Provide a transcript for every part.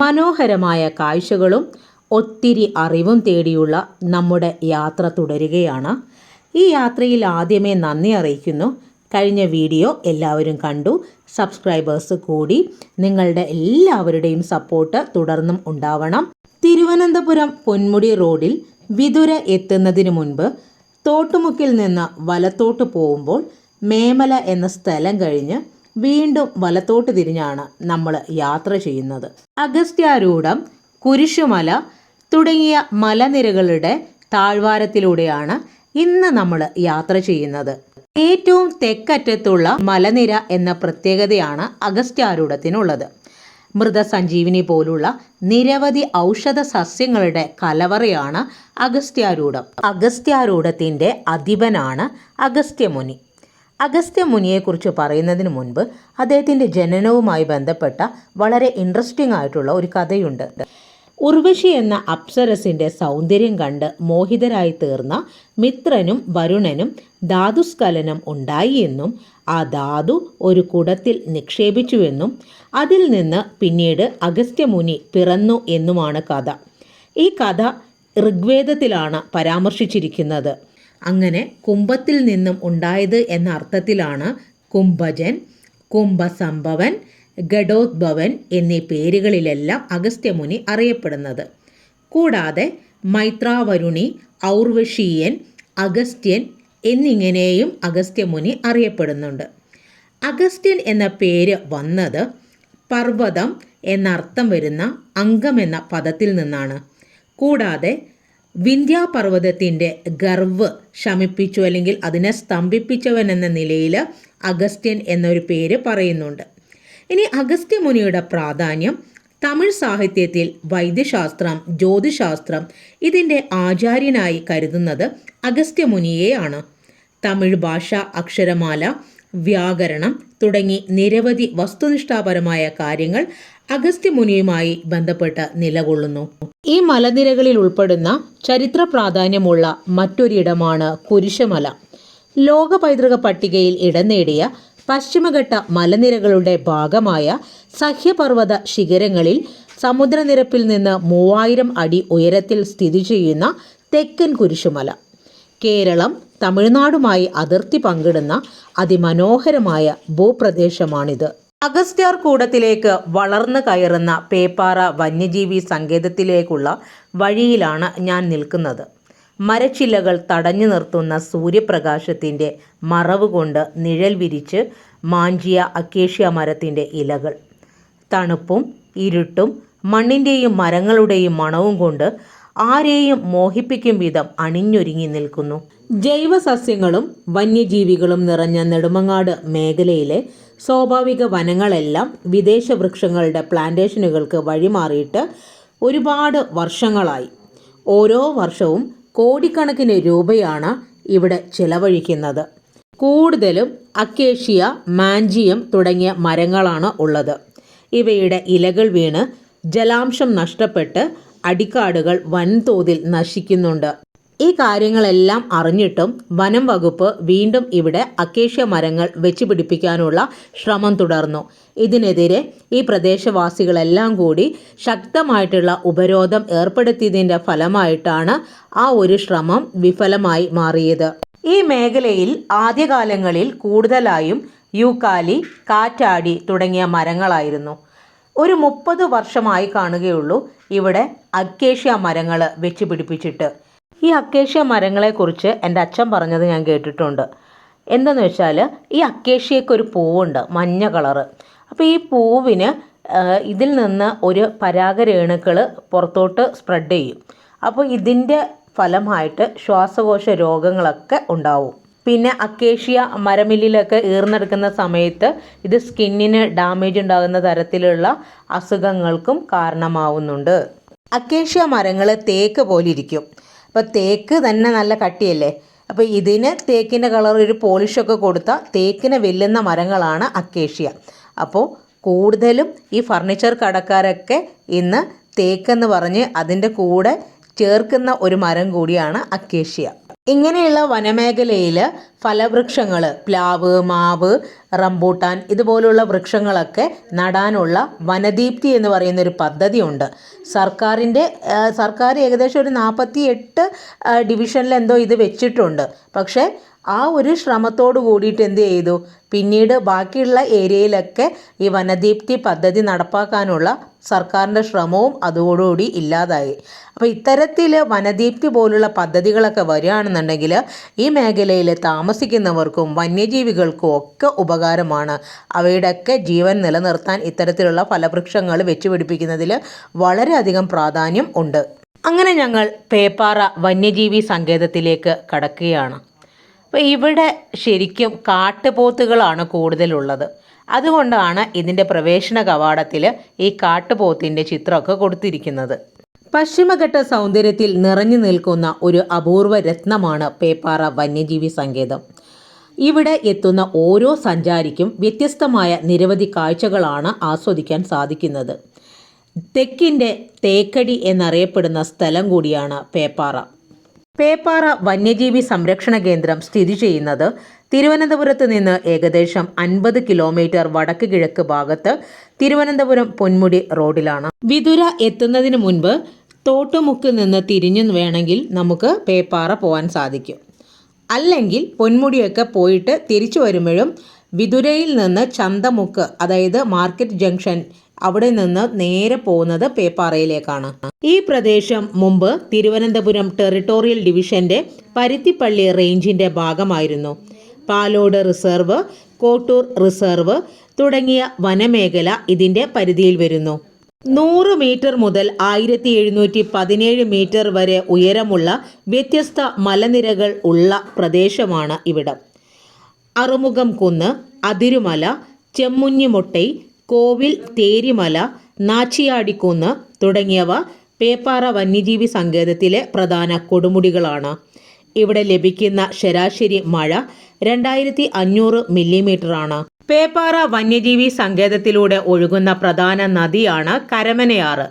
മനോഹരമായ കാഴ്ചകളും ഒത്തിരി അറിവും തേടിയുള്ള നമ്മുടെ യാത്ര തുടരുകയാണ്. ഈ യാത്രയിൽ ആദ്യമേ നന്ദി അറിയിക്കുന്നു. കഴിഞ്ഞ വീഡിയോ എല്ലാവരും കണ്ടു. സബ്സ്ക്രൈബേഴ്സ് കൂടി. നിങ്ങളുടെ എല്ലാവരുടെയും സപ്പോർട്ട് തുടർന്നും ഉണ്ടാവണം. തിരുവനന്തപുരം പൊന്മുടി റോഡിൽ വിതുര എത്തുന്നതിന് മുൻപ് തോട്ടുമുക്കിൽ നിന്ന് വലത്തോട്ട് പോകുമ്പോൾ മേമല എന്ന സ്ഥലം കഴിഞ്ഞ് വീണ്ടും വലത്തോട്ട് തിരിഞ്ഞാണ് നമ്മൾ യാത്ര ചെയ്യുന്നത്. അഗസ്ത്യാരൂഢം കുരിശുമല തുടങ്ങിയ മലനിരകളുടെ താഴ്വാരത്തിലൂടെയാണ് ഇന്ന് നമ്മൾ യാത്ര ചെയ്യുന്നത്. ഏറ്റവും തെക്കറ്റത്തുള്ള മലനിര എന്ന പ്രത്യേകതയാണ് അഗസ്ത്യാരൂഢത്തിനുള്ളത്. മൃതസഞ്ജീവിനി പോലുള്ള നിരവധി ഔഷധ സസ്യങ്ങളുടെ കലവറയാണ് അഗസ്ത്യാരൂഢം. അഗസ്ത്യാരൂഢത്തിന്റെ അധിപനാണ് അഗസ്ത്യമുനി. അഗസ്ത്യമുനിയെക്കുറിച്ച് പറയുന്നതിന് മുൻപ് അദ്ദേഹത്തിന്റെ ജനനവുമായി ബന്ധപ്പെട്ട വളരെ ഇൻട്രസ്റ്റിംഗ് ആയിട്ടുള്ള ഒരു കഥയുണ്ട്. ഉർവശി എന്ന അപ്സരസിന്റെ സൗന്ദര്യം കണ്ട് മോഹിതരായി തീർന്ന മിത്രനും വരുണനും ധാതുസ്ഖലനം ഉണ്ടായി എന്നും ആ ധാതു ഒരു കുടത്തിൽ നിക്ഷേപിച്ചുവെന്നും അതിൽ നിന്ന് പിന്നീട് അഗസ്ത്യമുനി പിറന്നു എന്നുമാണ് കഥ. ഈ കഥ ഋഗ്വേദത്തിലാണ് പരാമർശിച്ചിരിക്കുന്നത്. അങ്ങനെ കുംഭത്തിൽ നിന്നും ഉണ്ടായത് എന്ന അർത്ഥത്തിലാണ് കുംഭജൻ കുംഭസംഭവൻ ഘടോദ്ഭവൻ എന്നീ പേരുകളിലെല്ലാം അഗസ്ത്യമുനി അറിയപ്പെടുന്നത്. കൂടാതെ മൈത്രാവരുണി ഔർവശീയൻ അഗസ്ത്യൻ എന്നിങ്ങനെയും അഗസ്ത്യമുനി അറിയപ്പെടുന്നുണ്ട്. അഗസ്ത്യൻ എന്ന പേര് വന്നത് പർവതം എന്നർത്ഥം വരുന്ന അംഗം എന്ന പദത്തിൽ നിന്നാണ്. കൂടാതെ വിന്ധ്യാപർവതത്തിന്റെ ഗർവ് ശമിപ്പിച്ചു അല്ലെങ്കിൽ അതിനെ സ്തംഭിപ്പിച്ചവൻ എന്ന നിലയിൽ അഗസ്ത്യൻ എന്നൊരു പേര് പറയുന്നുണ്ട്. ഇനി അഗസ്ത്യമുനിയുടെ പ്രാധാന്യം തമിഴ് സാഹിത്യത്തിൽ വൈദ്യശാസ്ത്രം ജ്യോതിശാസ്ത്രം ഇതിന്റെ ആചാര്യനായി കരുതുന്നത് അഗസ്ത്യമുനിയെയാണ് തമിഴ് ഭാഷ അക്ഷരമാല വ്യാകരണം തുടങ്ങി നിരവധി വസ്തുനിഷ്ഠാപരമായ കാര്യങ്ങൾ അഗസ്ത്യമുനിയുമായി ബന്ധപ്പെട്ട് നിലകൊള്ളുന്നു. ഈ മലനിരകളിൽ ഉൾപ്പെടുന്ന ചരിത്ര പ്രാധാന്യമുള്ള മറ്റൊരിടമാണ് കുരിശമല. ലോക പൈതൃക പട്ടികയിൽ ഇടം നേടിയ പശ്ചിമഘട്ട മലനിരകളുടെ ഭാഗമായ സഹ്യപർവത ശിഖരങ്ങളിൽ സമുദ്രനിരപ്പിൽ നിന്ന് മൂവായിരം അടി ഉയരത്തിൽ സ്ഥിതി ചെയ്യുന്ന തെക്കൻ കുരിശുമല. കേരളം തമിഴ്നാടുമായി അതിർത്തി പങ്കിടുന്ന അതിമനോഹരമായ ഭൂപ്രദേശമാണിത്. അഗസ്ത്യാർ കൂടത്തിലേക്ക് വളർന്നു കയറുന്ന പേപ്പാറ വന്യജീവി സങ്കേതത്തിലേക്കുള്ള വഴിയിലാണ് ഞാൻ നിൽക്കുന്നത്. മരച്ചില്ലകൾ തടഞ്ഞു നിർത്തുന്ന സൂര്യപ്രകാശത്തിന്റെ മറവ് കൊണ്ട് നിഴൽ വിരിച്ച് മാഞ്ചിയ അക്കേഷ്യ മരത്തിന്റെ ഇലകൾ. തണുപ്പും ഇരുട്ടും മണ്ണിന്റെയും മരങ്ങളുടെയും മണവും കൊണ്ട് ആരെയും മോഹിപ്പിക്കും വിധം അണിഞ്ഞൊരുങ്ങി നിൽക്കുന്നു. ജൈവസസ്യങ്ങളും വന്യജീവികളും നിറഞ്ഞ നെടുമങ്ങാട് മേഖലയിലെ സ്വാഭാവിക വനങ്ങളെല്ലാം വിദേശ വൃക്ഷങ്ങളുടെ പ്ലാന്റേഷനുകൾക്ക് വഴിമാറിയിട്ട് ഒരുപാട് വർഷങ്ങളായി. ഓരോ വർഷവും കോടിക്കണക്കിന് രൂപയാണ് ഇവിടെ ചെലവഴിക്കുന്നത്. കൂടുതലും അക്കേഷ്യ മാഞ്ചിയം തുടങ്ങിയ മരങ്ങളാണ് ഉള്ളത്. ഇവയുടെ ഇലകൾ വീണ് ജലാംശം നഷ്ടപ്പെട്ട് അടിക്കാടുകൾ വൻതോതിൽ നശിക്കുന്നുണ്ട്. ഈ കാര്യങ്ങളെല്ലാം അറിഞ്ഞിട്ടും വനം വകുപ്പ് വീണ്ടും ഇവിടെ അക്കേഷ്യ മരങ്ങൾ വെച്ച് പിടിപ്പിക്കാനുള്ള ശ്രമം തുടർന്നു. ഇതിനെതിരെ ഈ പ്രദേശവാസികളെല്ലാം കൂടി ശക്തമായിട്ടുള്ള ഉപരോധം ഏർപ്പെടുത്തിയതിന്റെ ഫലമായിട്ടാണ് ആ ഒരു ശ്രമം വിഫലമായി മാറിയത്. ഈ മേഖലയിൽ ആദ്യകാലങ്ങളിൽ കൂടുതലായും യൂക്കാലി കാറ്റാടി തുടങ്ങിയ മരങ്ങളായിരുന്നു. ഒരു മുപ്പത് വർഷമായി കാണുകയുള്ളൂ ഇവിടെ അക്കേഷ്യ മരങ്ങൾ വെച്ച് പിടിപ്പിച്ചിട്ട്. ഈ അക്കേഷ്യ മരങ്ങളെക്കുറിച്ച് എന്റെ അച്ഛൻ പറഞ്ഞത് ഞാൻ കേട്ടിട്ടുണ്ട്. എന്തെന്ന് വെച്ചാൽ ഈ അക്കേഷ്യയ്ക്ക് ഒരു പൂവുണ്ട് മഞ്ഞ കളറ്. അപ്പോൾ ഈ പൂവിന് ഇതിൽ നിന്ന് ഒരു പരാഗരേണുക്കൾ പുറത്തോട്ട് സ്പ്രെഡ് ചെയ്യും. അപ്പോൾ ഇതിന്റെ ഫലമായിട്ട് ശ്വാസകോശ രോഗങ്ങളൊക്കെ ഉണ്ടാവും. പിന്നെ അക്കേഷ്യ മരമില്ലിലൊക്കെ ഈർന്നെടുക്കുന്ന സമയത്ത് ഇത് സ്കിന്നിന് ഡാമേജ് ഉണ്ടാകുന്ന തരത്തിലുള്ള അസുഖങ്ങൾക്കും കാരണമാവുന്നുണ്ട്. അക്കേഷ്യ മരങ്ങൾ തേക്ക് പോലെ ഇരിക്കും. അപ്പോൾ തേക്ക് തന്നെ നല്ല കട്ടിയല്ലേ? അപ്പോൾ ഇതിന് തേക്കിന്റെ കളർ ഒരു പോളിഷൊക്കെ കൊടുത്താൽ തേക്കിനെ വെല്ലുന്ന മരങ്ങളാണ് അക്കേഷ്യ. അപ്പോൾ കൂടുതലും ഈ ഫർണിച്ചർ കടക്കാരൊക്കെ ഇന്ന് തേക്കെന്ന് പറഞ്ഞ് അതിന്റെ കൂടെ ചേർക്കുന്ന ഒരു മരം കൂടിയാണ് അക്കേഷ്യ. ഇങ്ങനെയുള്ള വനമേഖലയിൽ ഫലവൃക്ഷങ്ങൾ പ്ലാവ് മാവ് റംബൂട്ടാൻ ഇതുപോലുള്ള വൃക്ഷങ്ങളൊക്കെ നടാനുള്ള വനദീപ്തി എന്ന് പറയുന്ന ഒരു പദ്ധതിയുണ്ട്. സർക്കാരിന്റെ സർക്കാർ ഏകദേശം ഒരു നാൽപ്പത്തി എട്ട് ഡിവിഷനിൽ എന്തോ ഇത് വെച്ചിട്ടുണ്ട്. പക്ഷേ ആ ഒരു ശ്രമത്തോട് കൂടിയിട്ട് എന്ത് ചെയ്തു? പിന്നീട് ബാക്കിയുള്ള ഏരിയയിലൊക്കെ ഈ വനദീപ്തി പദ്ധതി നടപ്പാക്കാനുള്ള സർക്കാരിന്റെ ശ്രമവും അതോടുകൂടി ഇല്ലാതായി. അപ്പോൾ ഇത്തരത്തിൽ വനദീപ്തി പോലുള്ള പദ്ധതികളൊക്കെ വരികയാണെന്നുണ്ടെങ്കിൽ ഈ മേഖലയിൽ താമസിക്കുന്നവർക്കും വന്യജീവികൾക്കും ഒക്കെ ഉപകാരമാണ്. അവയുടെയൊക്കെ ജീവൻ നിലനിർത്താൻ ഇത്തരത്തിലുള്ള ഫലവൃക്ഷങ്ങൾ വെച്ചുപിടിപ്പിക്കുന്നതിൽ വളരെയധികം പ്രാധാന്യം ഉണ്ട്. അങ്ങനെ ഞങ്ങൾ പേപ്പാറ വന്യജീവി സങ്കേതത്തിലേക്ക് കടക്കുകയാണ്. അപ്പോൾ ഇവിടെ ശരിക്കും കാട്ടുപോത്തുകളാണ് കൂടുതലുള്ളത്. അതുകൊണ്ടാണ് ഇതിന്റെ പ്രവേശന കവാടത്തിൽ ഈ കാട്ടുപോത്തിന്റെ ചിത്രമൊക്കെ കൊടുത്തിരിക്കുന്നത്. പശ്ചിമഘട്ട സൗന്ദര്യത്തിൽ നിറഞ്ഞു നിൽക്കുന്ന ഒരു അപൂർവ രത്നമാണ് പേപ്പാറ വന്യജീവി സങ്കേതം. ഇവിടെ എത്തുന്ന ഓരോ സഞ്ചാരിക്കും വ്യത്യസ്തമായ നിരവധി കാഴ്ചകളാണ് ആസ്വദിക്കാൻ സാധിക്കുന്നത്. തെക്കിന്റെ തേക്കടി എന്നറിയപ്പെടുന്ന സ്ഥലം കൂടിയാണ് പേപ്പാറ. പേപ്പാറ വന്യജീവി സംരക്ഷണ കേന്ദ്രം സ്ഥിതി ചെയ്യുന്നത് തിരുവനന്തപുരത്ത് നിന്ന് ഏകദേശം അൻപത് കിലോമീറ്റർ വടക്ക് കിഴക്ക് ഭാഗത്ത് തിരുവനന്തപുരം പൊന്മുടി റോഡിലാണ്. വിതുര എത്തുന്നതിന് മുൻപ് തോട്ടുമുക്ക് നിന്ന് തിരിഞ്ഞു വേണമെങ്കിൽ നമുക്ക് പേപ്പാറ പോകാൻ സാധിക്കും. അല്ലെങ്കിൽ പൊന്മുടിയൊക്കെ പോയിട്ട് തിരിച്ചു വരുമ്പോഴും വിതുരയിൽ നിന്ന് ചന്തമുക്ക് അതായത് മാർക്കറ്റ് ജംഗ്ഷൻ അവിടെ നിന്ന് നേരെ പോകുന്നത് പേപ്പാറയിലേക്കാണ്. ഈ പ്രദേശം മുമ്പ് തിരുവനന്തപുരം ടെറിട്ടോറിയൽ ഡിവിഷന്റെ പരുത്തിപ്പള്ളി റേഞ്ചിന്റെ ഭാഗമായിരുന്നു. പാലോട് റിസർവ് കോട്ടൂർ റിസർവ് തുടങ്ങിയ വനമേഖല ഇതിന്റെ പരിധിയിൽ വരുന്നു. നൂറ് മീറ്റർ മുതൽ ആയിരത്തി എഴുന്നൂറ്റി പതിനേഴ് മീറ്റർ വരെ ഉയരമുള്ള വ്യത്യസ്ത മലനിരകൾ ഉള്ള പ്രദേശമാണ് ഇവിടം. അറുമുഖം കുന്ന് അതിരുമല ചെമ്മുഞ്ഞിമുട്ടൈ കോവിൽ തേരിമല നാച്ചിയാടിക്കുന്ന് തുടങ്ങിയവ പേപ്പാറ വന്യജീവി സങ്കേതത്തിലെ പ്രധാന കൊടുമുടികളാണ്. ഇവിടെ ലഭിക്കുന്ന ശരാശരി മഴ രണ്ടായിരത്തി അഞ്ഞൂറ് മില്ലിമീറ്ററാണ്. പേപ്പാറ വന്യജീവി സങ്കേതത്തിലൂടെ ഒഴുകുന്ന പ്രധാന നദിയാണ് കരമനയാറ്.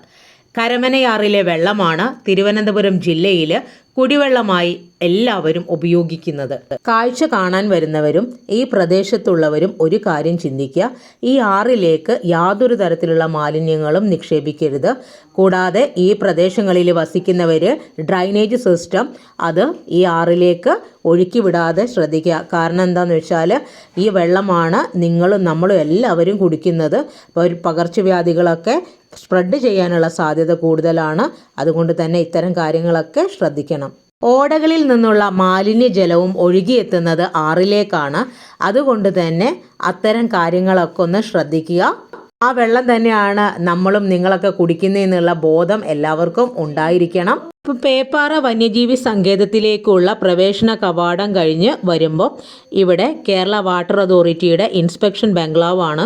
കരമനയാറിലെ വെള്ളമാണ് തിരുവനന്തപുരം ജില്ലയിൽ കുടിവെള്ളമായി എല്ലാവരും ഉപയോഗിക്കുന്നത്. കാഴ്ച കാണാൻ വരുന്നവരും ഈ പ്രദേശത്തുള്ളവരും ഒരു കാര്യം ചിന്തിക്കുക. ഈ ആറിലേക്ക് യാതൊരു തരത്തിലുള്ള മാലിന്യങ്ങളും നിക്ഷേപിക്കരുത്. കൂടാതെ ഈ പ്രദേശങ്ങളിൽ വസിക്കുന്നവർ ഡ്രൈനേജ് സിസ്റ്റം അത് ഈ ആറിലേക്ക് ഒഴുക്കി വിടാതെ ശ്രദ്ധിക്കുക. കാരണം എന്താണെന്ന് വെച്ചാൽ ഈ വെള്ളമാണ് നിങ്ങളും നമ്മളും എല്ലാവരും കുടിക്കുന്നത്. ഒരു പകർച്ചവ്യാധികളൊക്കെ സ്പ്രെഡ് ചെയ്യാനുള്ള സാധ്യത കൂടുതലാണ്. അതുകൊണ്ട് തന്നെ ഇത്തരം കാര്യങ്ങളൊക്കെ ശ്രദ്ധിക്കണം. ഓടകളിൽ നിന്നുള്ള മാലിന്യ ജലവും ഒഴുകിയെത്തുന്നത് ആറിലേക്കാണ്. അതുകൊണ്ട് തന്നെ അത്തരം കാര്യങ്ങളൊക്കെ ഒന്ന് ശ്രദ്ധിക്കുക. ആ വെള്ളം തന്നെയാണ് നമ്മളും നിങ്ങളൊക്കെ കുടിക്കുന്നതെന്നുള്ള ബോധം എല്ലാവർക്കും ഉണ്ടായിരിക്കണം. ഇപ്പം പേപ്പാറ വന്യജീവി സങ്കേതത്തിലേക്കുള്ള പ്രവേശന കവാടം കഴിഞ്ഞ് വരുമ്പോൾ ഇവിടെ കേരള വാട്ടർ അതോറിറ്റിയുടെ ഇൻസ്പെക്ഷൻ ബംഗ്ലാവാണ്.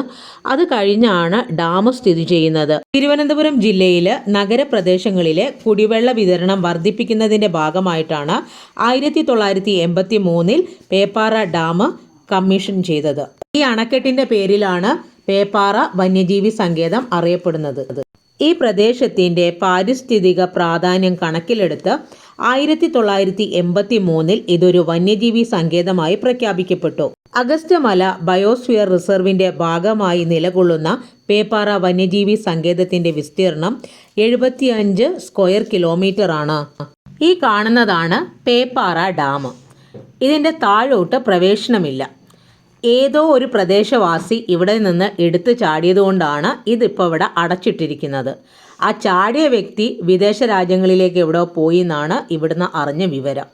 അത് കഴിഞ്ഞാണ് ഡാം സ്ഥിതി ചെയ്യുന്നത്. തിരുവനന്തപുരം ജില്ലയിലെ നഗരപ്രദേശങ്ങളിലെ കുടിവെള്ള വിതരണം വർദ്ധിപ്പിക്കുന്നതിന്റെ ഭാഗമായിട്ടാണ് ആയിരത്തി തൊള്ളായിരത്തി എൺപത്തി മൂന്നിൽ പേപ്പാറ ഡാം കമ്മീഷൻ ചെയ്തത്. ഈ അണക്കെട്ടിന്റെ പേരിലാണ് പേപ്പാറ വന്യജീവി സങ്കേതം അറിയപ്പെടുന്നത്. ഈ പ്രദേശത്തിന്റെ പാരിസ്ഥിതിക പ്രാധാന്യം കണക്കിലെടുത്ത് ആയിരത്തി തൊള്ളായിരത്തി എൺപത്തി മൂന്നിൽ ഇതൊരു വന്യജീവി സങ്കേതമായി പ്രഖ്യാപിക്കപ്പെട്ടു. അഗസ്റ്റ ബയോസ്ഫിയർ റിസർവിന്റെ ഭാഗമായി നിലകൊള്ളുന്ന പേപ്പാറ വന്യജീവി സങ്കേതത്തിന്റെ വിസ്തീർണം എഴുപത്തിയഞ്ച് സ്ക്വയർ കിലോമീറ്റർ ആണ് ഈ കാണുന്നതാണ് പേപ്പാറ ഡാം. ഇതിന്റെ താഴോട്ട് പ്രവേശനമില്ല. ഏതോ ഒരു പ്രദേശവാസി ഇവിടെ നിന്ന് എടുത്തു ചാടിയതുകൊണ്ടാണ് ഇതിപ്പോൾ ഇവിടെ അടച്ചിട്ടിരിക്കുന്നത്. ആ ചാടിയ വ്യക്തി വിദേശ രാജ്യങ്ങളിലേക്ക് എവിടെ പോയി എന്നാണ് ഇവിടുന്ന് അറിഞ്ഞ വിവരം.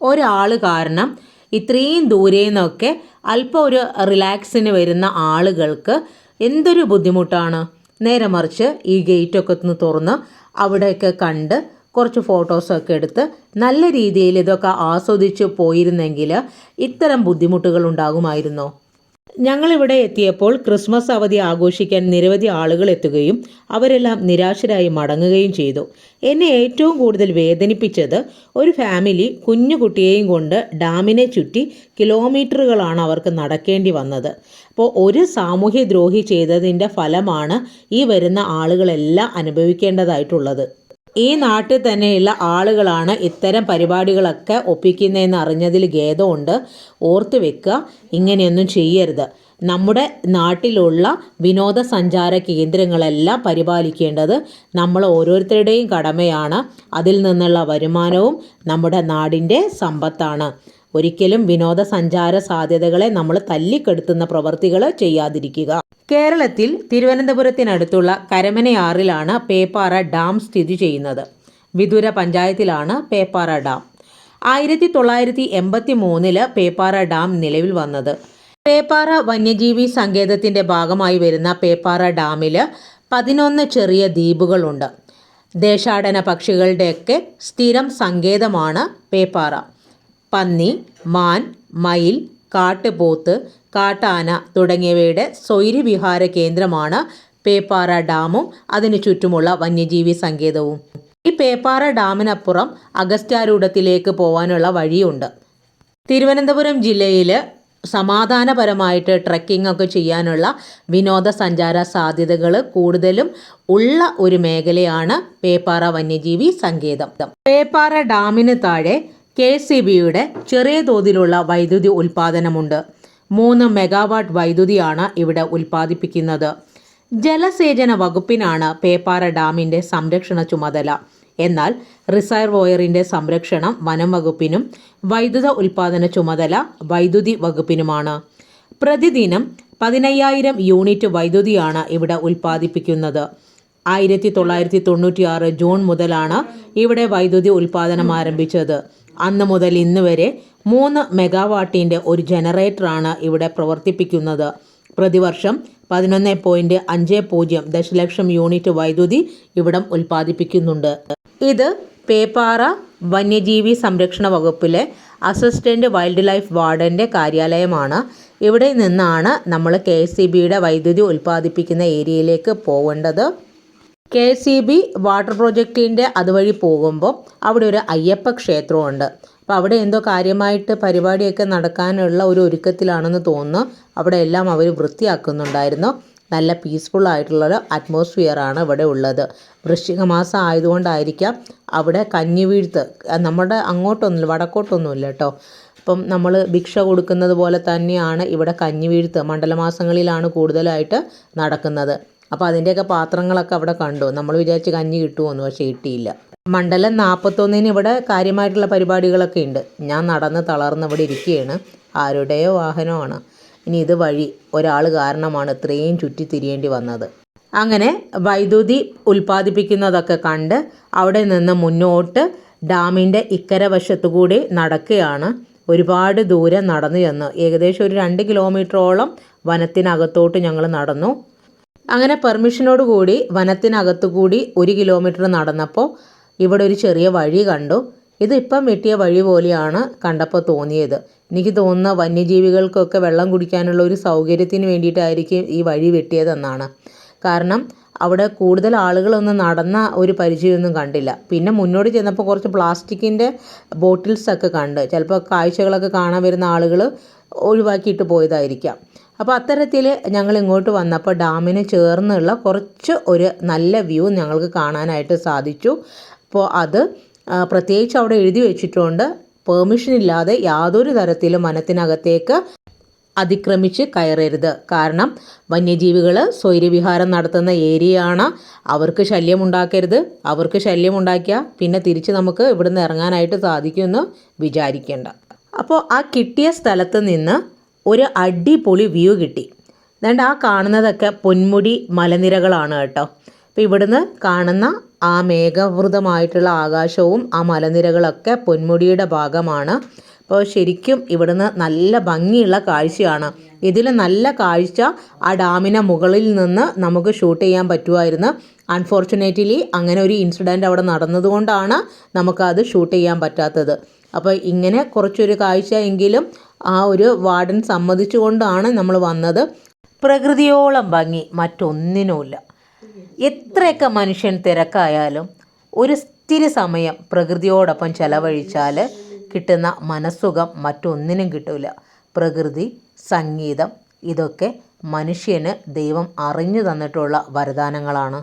ഒരാൾ കാരണം ഇത്രയും ദൂരെ നിന്നൊക്കെ അല്പം ഒരു റിലാക്സിന് വരുന്ന ആളുകൾക്ക് എന്തൊരു ബുദ്ധിമുട്ടാണ്. നേരെ മറിച്ച് ഈ ഗേറ്റൊക്കെ ഒന്ന് തുറന്ന് അവിടെയൊക്കെ കണ്ട് കുറച്ച് ഫോട്ടോസൊക്കെ എടുത്ത് നല്ല രീതിയിൽ ഇതൊക്കെ ആസ്വദിച്ച് പോയിരുന്നെങ്കിൽ ഇത്തരം ബുദ്ധിമുട്ടുകൾ ഉണ്ടാകുമായിരുന്നോ? ഞങ്ങളിവിടെ എത്തിയപ്പോൾ ക്രിസ്മസ് അവധി ആഘോഷിക്കാൻ നിരവധി ആളുകൾ എത്തുകയും അവരെല്ലാം നിരാശരായി മടങ്ങുകയും ചെയ്തു. എന്നെ ഏറ്റവും കൂടുതൽ വേദനിപ്പിച്ചത് ഒരു ഫാമിലി കുഞ്ഞു കുട്ടിയെയും കൊണ്ട് ഡാമിനെ ചുറ്റി കിലോമീറ്ററുകളാണ് അവർക്ക് നടക്കേണ്ടി വന്നത്. അപ്പോൾ ഒരു സാമൂഹ്യദ്രോഹി ചെയ്തതിന്റെ ഫലമാണ് ഈ വരുന്ന ആളുകളെല്ലാം അനുഭവിക്കേണ്ടതായിട്ടുള്ളത്. ഈ നാട്ടിൽ തന്നെയുള്ള ആളുകളാണ് ഇത്തരം പരിപാടികളൊക്കെ ഒപ്പിക്കുന്നതെന്ന് അറിഞ്ഞതിൽ ഖേദമുണ്ട്. ഓർത്ത് വെക്കുക ഇങ്ങനെയൊന്നും ചെയ്യരുത്. നമ്മുടെ നാട്ടിലുള്ള വിനോദസഞ്ചാര കേന്ദ്രങ്ങളെല്ലാം പരിപാലിക്കേണ്ടത് നമ്മൾ ഓരോരുത്തരുടെയും കടമയാണ്. അതിൽ നിന്നുള്ള വരുമാനവും നമ്മുടെ നാടിന്റെ സമ്പത്താണ്. ഒരിക്കലും വിനോദസഞ്ചാര സാധ്യതകളെ നമ്മൾ തല്ലിക്കെടുത്തുന്ന പ്രവർത്തികൾ ചെയ്യാതിരിക്കുക. കേരളത്തിൽ തിരുവനന്തപുരത്തിനടുത്തുള്ള കരമനയാറിലാണ് പേപ്പാറ ഡാം സ്ഥിതി ചെയ്യുന്നത്. വിദുര പഞ്ചായത്തിലാണ് പേപ്പാറ ഡാം. ആയിരത്തി തൊള്ളായിരത്തി എൺപത്തി മൂന്നിൽ പേപ്പാറ ഡാം നിലവിൽ വന്നത്. പേപ്പാറ വന്യജീവി സങ്കേതത്തിന്റെ ഭാഗമായി വരുന്ന പേപ്പാറ ഡാമിൽ പതിനൊന്ന് ചെറിയ ദ്വീപുകളുണ്ട്. ദേശാടന പക്ഷികളുടെയൊക്കെ സ്ഥിരം സങ്കേതമാണ് പേപ്പാറ. പന്നി മാൻ മയിൽ കാട്ടുപോത്ത് കാട്ടാന തുടങ്ങിയവയുടെ സ്വൈര്യവിഹാര കേന്ദ്രമാണ് പേപ്പാറ ഡാമും അതിനു ചുറ്റുമുള്ള വന്യജീവി സങ്കേതവും. ഈ പേപ്പാറ ഡാമിനപ്പുറം അഗസ്റ്റാരൂഢത്തിലേക്ക് പോകാനുള്ള വഴിയുണ്ട്. തിരുവനന്തപുരം ജില്ലയിൽ സമാധാനപരമായിട്ട് ട്രക്കിംഗ് ഒക്കെ ചെയ്യാനുള്ള വിനോദസഞ്ചാര സാധ്യതകൾ കൂടുതലും ഉള്ള ഒരു മേഖലയാണ് പേപ്പാറ വന്യജീവി സങ്കേതം. പേപ്പാറ ഡാമിന് താഴെ കെ സി ബിയുടെ ചെറിയ തോതിലുള്ള വൈദ്യുതി ഉൽപ്പാദനമുണ്ട് മൂന്ന് മെഗാവാട്ട് വൈദ്യുതിയാണ് ഇവിടെ ഉൽപ്പാദിപ്പിക്കുന്നത്. ജലസേചന വകുപ്പിനാണ് പേപ്പാറ ഡാമിന്റെ സംരക്ഷണ ചുമതല. എന്നാൽ റിസർവോയറിന്റെ സംരക്ഷണം വനം വകുപ്പിനും വൈദ്യുത ഉൽപ്പാദന ചുമതല വൈദ്യുതി വകുപ്പിനുമാണ്. പ്രതിദിനം പതിനയ്യായിരം യൂണിറ്റ് വൈദ്യുതിയാണ് ഇവിടെ ഉൽപ്പാദിപ്പിക്കുന്നത്. ആയിരത്തി തൊള്ളായിരത്തി തൊണ്ണൂറ്റിയാറ് ജൂൺ മുതലാണ് ഇവിടെ വൈദ്യുതി ഉൽപ്പാദനം ആരംഭിച്ചത്. അന്ന് മുതൽ ഇന്ന് വരെ മൂന്ന് മെഗാവാട്ടിന്റെ ഒരു ജനറേറ്ററാണ് ഇവിടെ പ്രവർത്തിപ്പിക്കുന്നത്. പ്രതിവർഷം പതിനൊന്ന് പോയിന്റ് അഞ്ച് പൂജ്യം ദശലക്ഷം യൂണിറ്റ് വൈദ്യുതി ഇവിടം ഉൽപ്പാദിപ്പിക്കുന്നുണ്ട്. ഇത് പേപ്പാറ വന്യജീവി സംരക്ഷണ വകുപ്പിലെ അസിസ്റ്റന്റ് വൈൽഡ് ലൈഫ് വാർഡന്റെ കാര്യാലയമാണ്. ഇവിടെ നിന്നാണ് നമ്മൾ കെ എസ് സി ബിയുടെ വൈദ്യുതി ഉൽപ്പാദിപ്പിക്കുന്ന ഏരിയയിലേക്ക് പോകേണ്ടത് കെ സി ബി വാട്ടർ പ്രോജക്റ്റിന്റെ അതുവഴി പോകുമ്പോൾ അവിടെ ഒരു അയ്യപ്പ ക്ഷേത്രമുണ്ട്. അപ്പോൾ അവിടെ എന്തോ കാര്യമായിട്ട് പരിപാടിയൊക്കെ നടക്കാനുള്ള ഒരു ഒരുക്കത്തിലാണെന്ന് തോന്നുന്നു. അവിടെ എല്ലാം അവർ വൃത്തിയാക്കുന്നുണ്ടായിരുന്നു. നല്ല പീസ്ഫുൾ ആയിട്ടുള്ള അറ്റ്മോസ്ഫിയറാണ് ഇവിടെ ഉള്ളത്. വൃശ്ചിക മാസം ആയതുകൊണ്ടായിരിക്കാം അവിടെ കഞ്ഞി വീഴ്ത്ത് നമ്മുടെ അങ്ങോട്ടൊന്നുമില്ല വടക്കോട്ടൊന്നുമില്ല കേട്ടോ. അപ്പം നമ്മൾ ഭിക്ഷ കൊടുക്കുന്നത് പോലെ തന്നെയാണ് ഇവിടെ കഞ്ഞി വീഴ്ത്ത് മണ്ഡലമാസങ്ങളിലാണ് കൂടുതലായിട്ട് നടക്കുന്നത്. അപ്പോൾ അതിന്റെയൊക്കെ പാത്രങ്ങളൊക്കെ അവിടെ കണ്ടു. നമ്മൾ വിചാരിച്ച് കഞ്ഞി കിട്ടുമെന്ന് പക്ഷേ കിട്ടിയില്ല. മണ്ഡലം നാൽപ്പത്തൊന്നിന് ഇവിടെ കാര്യമായിട്ടുള്ള പരിപാടികളൊക്കെ ഉണ്ട്. ഞാൻ നടന്ന് തളർന്ന് ഇവിടെ ഇരിക്കുകയാണ്. ആരുടെയോ വാഹനമാണ്. ഇനി ഇത് വഴി ഒരാൾ കാരണമാണ് ഇത്രയും ചുറ്റി തിരിയേണ്ടി വന്നത്. അങ്ങനെ വൈദ്യുതി ഉൽപ്പാദിപ്പിക്കുന്നതൊക്കെ കണ്ട് അവിടെ നിന്ന് മുന്നോട്ട് ഡാമിന്റെ ഇക്കര വശത്തുകൂടി നടക്കുകയാണ്. ഒരുപാട് ദൂരം നടന്നു ചെന്ന്. ഏകദേശം ഒരു രണ്ട് കിലോമീറ്ററോളം വനത്തിനകത്തോട്ട് ഞങ്ങൾ നടന്നു. അങ്ങനെ പെർമിഷനോട് കൂടി വനത്തിനകത്തു കൂടി ഒരു കിലോമീറ്റർ നടന്നപ്പോൾ ഇവിടെ ഒരു ചെറിയ വഴി കണ്ടു. ഇത് ഇപ്പം വെട്ടിയ വഴി പോലെയാണ് കണ്ടപ്പോൾ തോന്നിയത്. എനിക്ക് തോന്നുന്ന വന്യജീവികൾക്കൊക്കെ വെള്ളം കുടിക്കാനുള്ള ഒരു സൗകര്യത്തിന് വേണ്ടിയിട്ടായിരിക്കും ഈ വഴി വെട്ടിയതെന്നാണ്. കാരണം അവിടെ കൂടുതൽ ആളുകളൊന്നും നടന്ന ഒരു പരിചയമൊന്നും കണ്ടില്ല. പിന്നെ മുന്നോട്ട് ചെന്നപ്പോൾ കുറച്ച് പ്ലാസ്റ്റിക്കിന്റെ ബോട്ടിൽസൊക്കെ കണ്ട്. ചിലപ്പോൾ കാഴ്ചകളൊക്കെ കാണാൻ വരുന്ന ആളുകൾ ഒഴിവാക്കിയിട്ട് പോയതായിരിക്കാം. അപ്പോൾ അത്തരത്തിൽ ഞങ്ങൾ ഇങ്ങോട്ട് വന്നപ്പോൾ ഡാമിന് ചേർന്നുള്ള കുറച്ച് ഒരു നല്ല വ്യൂ ഞങ്ങൾക്ക് കാണാനായിട്ട് സാധിച്ചു. അപ്പോൾ അത് പ്രത്യേകിച്ച് അവിടെ എഴുതി വെച്ചിട്ടുണ്ട്. പെർമിഷൻ ഇല്ലാതെ യാതൊരു തരത്തിലും വനത്തിനകത്തേക്ക് അതിക്രമിച്ച് കയറരുത്. കാരണം വന്യജീവികൾ സ്വൈര്യവിഹാരം നടത്തുന്ന ഏരിയയാണ്. അവർക്ക് ശല്യമുണ്ടാക്കരുത്. അവർക്ക് ശല്യമുണ്ടാക്കിയാൽ പിന്നെ തിരിച്ച് നമുക്ക് ഇവിടുന്ന് ഇറങ്ങാനായിട്ട് സാധിക്കുമെന്ന് വിചാരിക്കേണ്ട. അപ്പോൾ ആ കിട്ടിയ സ്ഥലത്ത് നിന്ന് ഒരു അടിപൊളി വ്യൂ കിട്ടി. അതുകൊണ്ട് ആ കാണുന്നതൊക്കെ പൊന്മുടി മലനിരകളാണ് കേട്ടോ. അപ്പോൾ ഇവിടുന്ന് കാണുന്ന ആ മേഘവൃതമായിട്ടുള്ള ആകാശവും ആ മലനിരകളൊക്കെ പൊന്മുടിയുടെ ഭാഗമാണ്. അപ്പോൾ ശരിക്കും ഇവിടുന്ന് നല്ല ഭംഗിയുള്ള കാഴ്ചയാണ്. ഇതിൽ നല്ല കാഴ്ച ആ ഡാമിന് മുകളിൽ നിന്ന് നമുക്ക് ഷൂട്ട് ചെയ്യാൻ പറ്റുമായിരുന്നു. അൺഫോർച്ചുനേറ്റ്ലി അങ്ങനെ ഒരു ഇൻസിഡന്റ് അവിടെ നടന്നതുകൊണ്ടാണ് നമുക്കത് ഷൂട്ട് ചെയ്യാൻ പറ്റാത്തത്. അപ്പോൾ ഇങ്ങനെ കുറച്ചൊരു കാഴ്ച എങ്കിലും ആ ഒരു വാർഡൻ സമ്മതിച്ചുകൊണ്ടാണ് നമ്മൾ വന്നത്. പ്രകൃതിയോളം ഭംഗി മറ്റൊന്നിനുമില്ല. എത്രയൊക്കെ മനുഷ്യൻ തിരക്കായാലും ഒരു സ്ഥിര സമയം പ്രകൃതിയോടൊപ്പം ചെലവഴിച്ചാൽ കിട്ടുന്ന മനസ്സുഖം മറ്റൊന്നിനും കിട്ടില്ല പ്രകൃതി സംഗീതം ഇതൊക്കെ മനുഷ്യന് ദൈവം അറിഞ്ഞു തന്നിട്ടുള്ള വരദാനങ്ങളാണ്.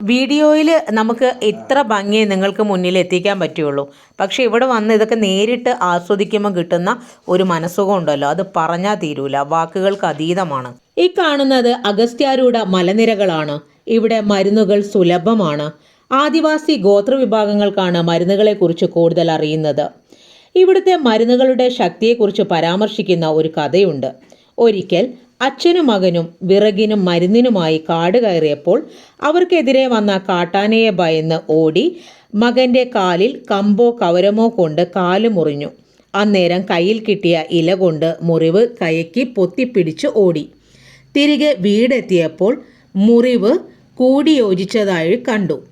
വീഡിയോയിൽ നമുക്ക് ഇത്ര ഭംഗി നിങ്ങൾക്ക് മുന്നിൽ എത്തിക്കാൻ പറ്റുള്ളൂ. പക്ഷേ ഇവിടെ വന്ന് ഇതൊക്കെ നേരിട്ട് ആസ്വദിക്കുമ്പോൾ കിട്ടുന്ന ഒരു മനസ്സുഖം ഉണ്ടല്ലോ. അത് പറഞ്ഞാൽ തീരൂല. വാക്കുകൾക്ക് അതീതമാണ്. ഈ കാണുന്നത് അഗസ്ത്യാരൂഢ മലനിരകളാണ്. ഇവിടെ മരുന്നുകൾ സുലഭമാണ്. ആദിവാസി ഗോത്ര വിഭാഗങ്ങൾക്കാണ് മരുന്നുകളെക്കുറിച്ച് കൂടുതൽ അറിയുന്നത്. ഇവിടുത്തെ മരുന്നുകളുടെ ശക്തിയെക്കുറിച്ച് പരാമർശിക്കുന്ന ഒരു കഥയുണ്ട്. ഒരിക്കൽ അച്ഛനും മകനും വിറകിനും മരുന്നിനുമായി കാട് കയറിയപ്പോൾ അവർക്കെതിരെ വന്ന കാട്ടാനയെ ഭയന്ന് ഓടി മകന്റെ കാലിൽ കമ്പോ കവരമോ കൊണ്ട് കാൽ മുറിഞ്ഞു. അന്നേരം കയ്യിൽ കിട്ടിയ ഇല കൊണ്ട് മുറിവ് കയക്കി പൊത്തിപ്പിടിച്ച് ഓടി. തിരികെ വീടെത്തിയപ്പോൾ മുറിവ് കൂടിയോജിച്ചതായി കണ്ടു.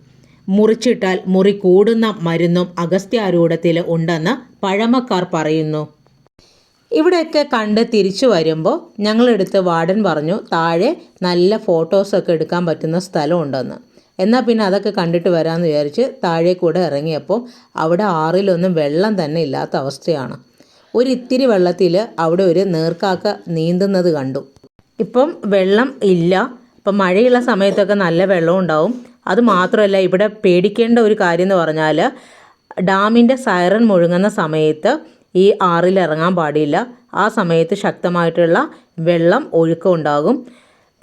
മുറിച്ചിട്ടാൽ മുറി കൂടുന്ന മരുന്നും അഗസ്ത്യാരൂഢത്തിൽ ഉണ്ടെന്ന് പഴമക്കാർ പറയുന്നു. ഇവിടെയൊക്കെ കണ്ട് തിരിച്ചു വരുമ്പോൾ ഞങ്ങളെടുത്ത് വാർഡൻ പറഞ്ഞു താഴെ നല്ല ഫോട്ടോസൊക്കെ എടുക്കാൻ പറ്റുന്ന സ്ഥലമുണ്ടെന്ന്. എന്നാൽ പിന്നെ അതൊക്കെ കണ്ടിട്ട് വരാമെന്ന് വിചാരിച്ച് താഴെ കൂടെ ഇറങ്ങിയപ്പോൾ അവിടെ ആറിലൊന്നും വെള്ളം തന്നെ ഇല്ലാത്ത അവസ്ഥയാണ്. ഒരു ഇത്തിരി വെള്ളത്തിൽ അവിടെ ഒരു നീർക്കാക്ക നീന്തുന്നത് കണ്ടു. ഇപ്പം വെള്ളം ഇല്ല. ഇപ്പം മഴയുള്ള സമയത്തൊക്കെ നല്ല വെള്ളം ഉണ്ടാവും. അത് മാത്രമല്ല ഇവിടെ പേടിക്കേണ്ട ഒരു കാര്യം എന്ന് പറഞ്ഞാൽ ഡാമിന്റെ സൈറൺ മുഴുങ്ങുന്ന സമയത്ത് ഈ ആറിൽ ഇറങ്ങാൻ പാടില്ല. ആ സമയത്ത് ശക്തമായിട്ടുള്ള വെള്ളം ഒഴുക്കം ഉണ്ടാകും.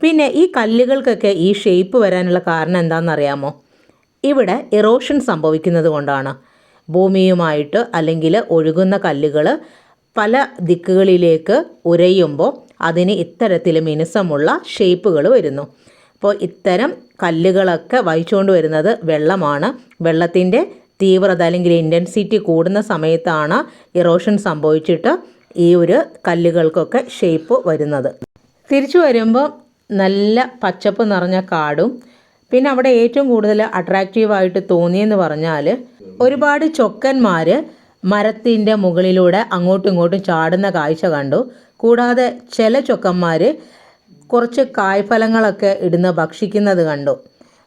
പിന്നെ ഈ കല്ലുകൾക്കൊക്കെ ഈ ഷേപ്പ് വരാനുള്ള കാരണം എന്താണെന്നറിയാമോ? ഇവിടെ ഇറോഷൻ സംഭവിക്കുന്നത് കൊണ്ടാണ്. ഭൂമിയുമായിട്ട് അല്ലെങ്കിൽ ഒഴുകുന്ന കല്ലുകൾ പല ദിക്കുകളിലേക്ക് ഉരയുമ്പോൾ അതിന് ഇത്തരത്തിൽ മിനുസമുള്ള ഷേപ്പുകൾ വരുന്നു. അപ്പോൾ ഇത്തരം കല്ലുകളൊക്കെ വഹിച്ചുകൊണ്ട് വരുന്നത് വെള്ളമാണ്. വെള്ളത്തിന്റെ തീവ്രത അല്ലെങ്കിൽ ഇന്റൻസിറ്റി കൂടുന്ന സമയത്താണ് ഇറോഷൻ സംഭവിച്ചിട്ട് ഈ ഒരു കല്ലുകൾക്കൊക്കെ ഷേപ്പ് വരുന്നത്. തിരിച്ചു വരുമ്പോൾ നല്ല പച്ചപ്പ് നിറഞ്ഞ കാടും പിന്നെ അവിടെ ഏറ്റവും കൂടുതൽ അട്രാക്റ്റീവായിട്ട് തോന്നിയെന്ന് പറഞ്ഞാൽ ഒരുപാട് ചൊക്കന്മാർ മരത്തിന്റെ മുകളിലൂടെ അങ്ങോട്ടും ഇങ്ങോട്ടും ചാടുന്ന കാഴ്ച കണ്ടു. കൂടാതെ ചില ചൊക്കന്മാർ കുറച്ച് കായ്ഫലങ്ങളൊക്കെ ഇടുന്ന ഭക്ഷിക്കുന്നത് കണ്ടു.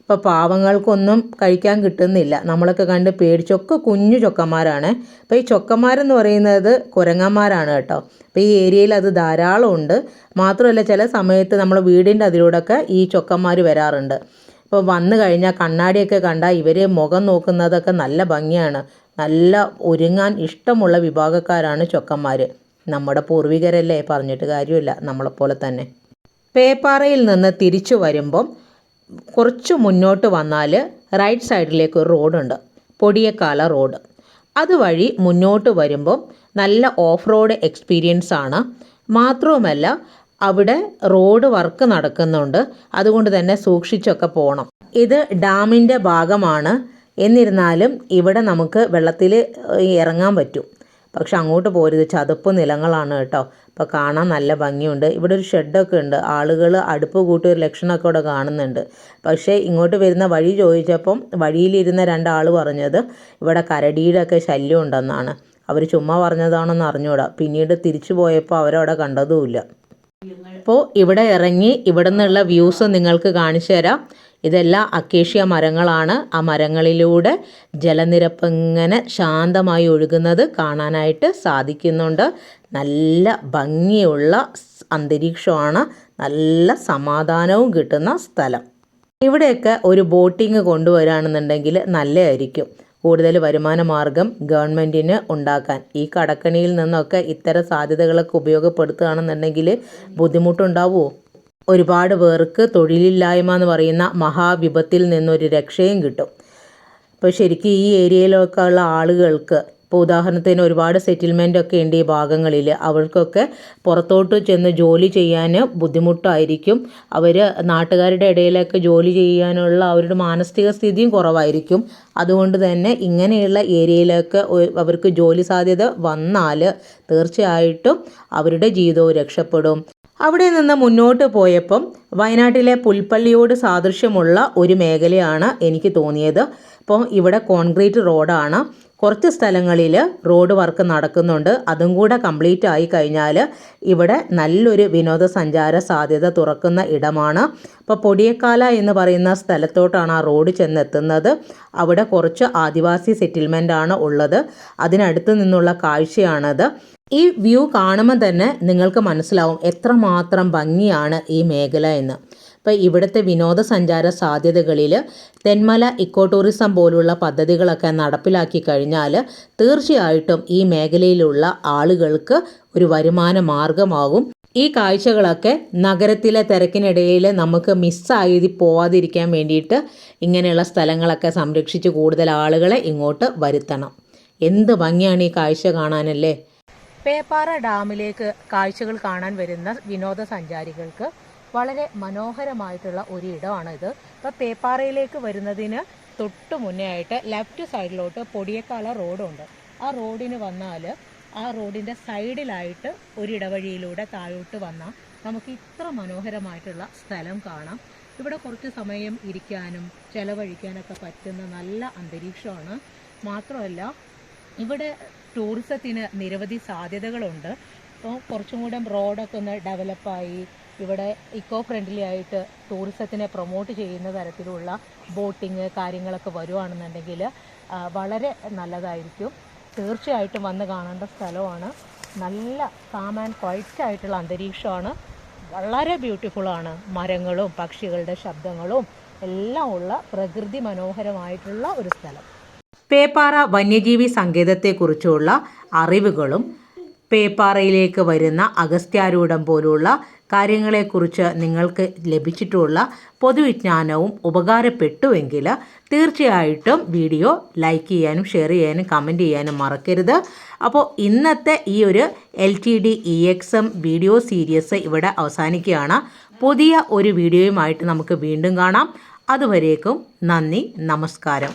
ഇപ്പോൾ പാവങ്ങൾക്കൊന്നും കഴിക്കാൻ കിട്ടുന്നില്ല. നമ്മളൊക്കെ കണ്ട് പേടിച്ചൊക്കെ കുഞ്ഞു ചൊക്കന്മാരാണ്. അപ്പോൾ ഈ ചൊക്കന്മാരെന്ന് പറയുന്നത് കുരങ്ങന്മാരാണ് കേട്ടോ. അപ്പോൾ ഈ ഏരിയയിൽ അത് ധാരാളം ഉണ്ട്. മാത്രമല്ല ചില സമയത്ത് നമ്മൾ വീടിന്റെ അതിലൂടെയൊക്കെ ഈ ചൊക്കന്മാർ വരാറുണ്ട്. ഇപ്പോൾ വന്നു കഴിഞ്ഞാൽ കണ്ണാടിയൊക്കെ കണ്ടാൽ ഇവർ മുഖം നോക്കുന്നതൊക്കെ നല്ല ഭംഗിയാണ്. നല്ല ഒരുങ്ങാൻ ഇഷ്ടമുള്ള വിഭാഗക്കാരാണ് ചൊക്കന്മാർ നമ്മുടെ പൂർവികരല്ലേ പറഞ്ഞിട്ട് കാര്യമില്ല. നമ്മളെപ്പോലെ തന്നെ. പേപ്പാറയിൽ നിന്ന് തിരിച്ചു വരുമ്പം കുറച്ച് മുന്നോട്ട് വന്നാൽ റൈറ്റ് സൈഡിലേക്ക് ഒരു റോഡുണ്ട് പൊടിയക്കാല റോഡ് അതുവഴി മുന്നോട്ട് വരുമ്പം നല്ല ഓഫ് റോഡ് എക്സ്പീരിയൻസ് ആണ്. മാത്രവുമല്ല അവിടെ റോഡ് വർക്ക് നടക്കുന്നുണ്ട്. അതുകൊണ്ട് തന്നെ സൂക്ഷിച്ചൊക്കെ പോകണം ഇത് ഡാമിന്റെ ഭാഗമാണ്. എന്നിരുന്നാലും ഇവിടെ നമുക്ക് വെള്ളത്തിൽ ഇറങ്ങാൻ പറ്റും. പക്ഷെ അങ്ങോട്ട് പോരുത് ചതുപ്പ് നിലങ്ങളാണ് കേട്ടോ. അപ്പോൾ കാണാൻ നല്ല ഭംഗിയുണ്ട്. ഇവിടെ ഒരു ഷെഡൊക്കെ ഉണ്ട്. ആളുകൾ അടുപ്പ് കൂട്ടി ഒരു ലക്ഷണമൊക്കെ ഇവിടെ കാണുന്നുണ്ട്. പക്ഷേ ഇങ്ങോട്ട് വരുന്ന വഴി ചോദിച്ചപ്പം വഴിയിലിരുന്ന രണ്ടാൾ പറഞ്ഞത് ഇവിടെ കരടിയുടെ ഒക്കെ ശല്യം ഉണ്ടെന്നാണ്. അവർ ചുമ്മാ പറഞ്ഞതാണെന്ന് അറിഞ്ഞൂടാ. പിന്നീട് തിരിച്ചു പോയപ്പോൾ അവരവിടെ കണ്ടതുമില്ല. അപ്പോൾ ഇവിടെ ഇറങ്ങി ഇവിടെ നിന്നുള്ള വ്യൂസ് നിങ്ങൾക്ക് കാണിച്ചു തരാം ഇതെല്ലാം അക്കേഷ്യ മരങ്ങളാണ്. ആ മരങ്ങളിലൂടെ ജലനിരപ്പ് ഇങ്ങനെ ശാന്തമായി ഒഴുകുന്നത് കാണാനായിട്ട് സാധിക്കുന്നുണ്ട്. നല്ല ഭംഗിയുള്ള അന്തരീക്ഷമാണ്. നല്ല സമാധാനവും കിട്ടുന്ന സ്ഥലം. ഇവിടെയൊക്കെ ഒരു ബോട്ടിങ് കൊണ്ടുവരാണെന്നുണ്ടെങ്കിൽ നല്ലതായിരിക്കും. കൂടുതൽ വരുമാന മാർഗം ഗവൺമെന്റിന് ഉണ്ടാക്കാൻ. ഈ കടക്കണിയിൽ നിന്നൊക്കെ ഇത്തരം സാധ്യതകളൊക്കെ ഉപയോഗപ്പെടുത്തുകയാണെന്നുണ്ടെങ്കിൽ ബുദ്ധിമുട്ടുണ്ടാവുമോ? ഒരുപാട് പേർക്ക് തൊഴിലില്ലായ്മ എന്ന് പറയുന്ന മഹാവിപത്തിൽ നിന്നൊരു രക്ഷയും കിട്ടും. ഇപ്പോൾ ശരിക്കും ഈ ഏരിയയിലൊക്കെ ഉള്ള ആളുകൾക്ക് ഇപ്പോൾ ഉദാഹരണത്തിന് ഒരുപാട് സെറ്റിൽമെന്റ് ഒക്കെ ഉണ്ട് ഈ ഭാഗങ്ങളിൽ അവർക്കൊക്കെ പുറത്തോട്ട് ചെന്ന് ജോലി ചെയ്യാൻ ബുദ്ധിമുട്ടായിരിക്കും. അവർ നാട്ടുകാരുടെ ഇടയിലൊക്കെ ജോലി ചെയ്യാനുള്ള അവരുടെ മാനസിക സ്ഥിതിയും കുറവായിരിക്കും. അതുകൊണ്ട് തന്നെ ഇങ്ങനെയുള്ള ഏരിയയിലൊക്കെ അവർക്ക് ജോലി സാധ്യത വന്നാൽ തീർച്ചയായിട്ടും അവരുടെ ജീവിതവും രക്ഷപ്പെടും. അവിടെ നിന്ന് മുന്നോട്ട് പോയപ്പം വയനാട്ടിലെ പുൽപ്പള്ളിയോട് സാദൃശ്യമുള്ള ഒരു മേഖലയാണ് എനിക്ക് തോന്നിയത്. അപ്പോൾ ഇവിടെ കോൺക്രീറ്റ് റോഡാണ്. കുറച്ച് സ്ഥലങ്ങളിൽ റോഡ് വർക്ക് നടക്കുന്നുണ്ട്. അതും കൂടെ കംപ്ലീറ്റ് ആയി കഴിഞ്ഞാൽ ഇവിടെ നല്ലൊരു വിനോദസഞ്ചാര സാധ്യത തുറക്കുന്ന ഇടമാണ്. അപ്പോൾ പൊടിയക്കാല എന്ന് പറയുന്ന സ്ഥലത്തോട്ടാണ് ആ റോഡ് ചെന്നെത്തുന്നത്. അവിടെ കുറച്ച് ആദിവാസി സെറ്റിൽമെന്റ് ആണ് ഉള്ളത്. അതിനടുത്ത് നിന്നുള്ള കാഴ്ചയാണത്. ഈ വ്യൂ കാണുമ്പോൾ തന്നെ നിങ്ങൾക്ക് മനസ്സിലാവും എത്രമാത്രം ഭംഗിയാണ് ഈ മേഖല എന്ന്. ഇപ്പോൾ ഇവിടുത്തെ വിനോദസഞ്ചാര സാധ്യതകളിൽ തെന്മല ഇക്കോ ടൂറിസം പോലുള്ള പദ്ധതികളൊക്കെ നടപ്പിലാക്കി കഴിഞ്ഞാൽ തീർച്ചയായിട്ടും ഈ മേഖലയിലുള്ള ആളുകൾക്ക് ഒരു വരുമാന മാർഗമാകും ഈ കാഴ്ചകളൊക്കെ നഗരത്തിലെ തിരക്കിനിടയിൽ നമുക്ക് മിസ്സായി പോവാതിരിക്കാൻ വേണ്ടിയിട്ട് ഇങ്ങനെയുള്ള സ്ഥലങ്ങളൊക്കെ സംരക്ഷിച്ച് കൂടുതൽ ആളുകളെ ഇങ്ങോട്ട് വരുത്തണം. എന്ത് ഭംഗിയാണ് ഈ കാഴ്ച കാണാനല്ലേ? പേപ്പാറ ഡാമിലേക്ക് കാഴ്ചകൾ കാണാൻ വരുന്ന വിനോദസഞ്ചാരികൾക്ക് വളരെ മനോഹരമായിട്ടുള്ള ഒരു ഇത്. അപ്പോൾ പേപ്പാറയിലേക്ക് വരുന്നതിന് തൊട്ട് മുന്നേ ആയിട്ട് ലെഫ്റ്റ് സൈഡിലോട്ട് പൊടിയക്കാല റോഡുണ്ട്. ആ റോഡിന് വന്നാൽ ആ റോഡിന്റെ സൈഡിലായിട്ട് ഒരു ഇടവഴിയിലൂടെ താഴോട്ട് വന്നാൽ നമുക്ക് ഇത്ര മനോഹരമായിട്ടുള്ള സ്ഥലം കാണാം. ഇവിടെ കുറച്ച് സമയം ഇരിക്കാനും ചിലവഴിക്കാനൊക്കെ പറ്റുന്ന നല്ല അന്തരീക്ഷമാണ്. മാത്രമല്ല ഇവിടെ ടൂറിസത്തിന് നിരവധി സാധ്യതകളുണ്ട്. അപ്പോൾ കുറച്ചും കൂടെ റോഡൊക്കെ ഒന്ന് ഡെവലപ്പായി ഇവിടെ ഇക്കോ ഫ്രണ്ട്ലി ആയിട്ട് ടൂറിസത്തിനെ പ്രൊമോട്ട് ചെയ്യുന്ന തരത്തിലുള്ള ബോട്ടിങ് കാര്യങ്ങളൊക്കെ വരുവാണെന്നുണ്ടെങ്കിൽ വളരെ നല്ലതായിരിക്കും. തീർച്ചയായിട്ടും വന്ന് കാണേണ്ട സ്ഥലമാണ്. നല്ല കാം ആൻഡ് ക്വൈറ്റ് ആയിട്ടുള്ള അന്തരീക്ഷമാണ്. വളരെ ബ്യൂട്ടിഫുള്ളാണ് മരങ്ങളും പക്ഷികളുടെ ശബ്ദങ്ങളും എല്ലാം ഉള്ള പ്രകൃതി മനോഹരമായിട്ടുള്ള ഒരു സ്ഥലം. പേപ്പാറ വന്യജീവി സങ്കേതത്തെക്കുറിച്ചുള്ള അറിവുകളും പേപ്പാറയിലേക്ക് വരുന്ന അഗസ്ത്യാരൂഢം പോലുള്ള കാര്യങ്ങളെക്കുറിച്ച് നിങ്ങൾക്ക് ലഭിച്ചിട്ടുള്ള പൊതുവിജ്ഞാനവും ഉപകാരപ്പെട്ടുവെങ്കിൽ തീർച്ചയായിട്ടും വീഡിയോ ലൈക്ക് ചെയ്യാനും ഷെയർ ചെയ്യാനും കമന്റ് ചെയ്യാനും മറക്കരുത്. അപ്പോൾ ഇന്നത്തെ ഈ ഒരു L T D E X M video series ഇവിടെ അവസാനിക്കുകയാണ്. പുതിയ ഒരു വീഡിയോയുമായിട്ട് നമുക്ക് വീണ്ടും കാണാം. അതുവരേക്കും നന്ദി നമസ്കാരം.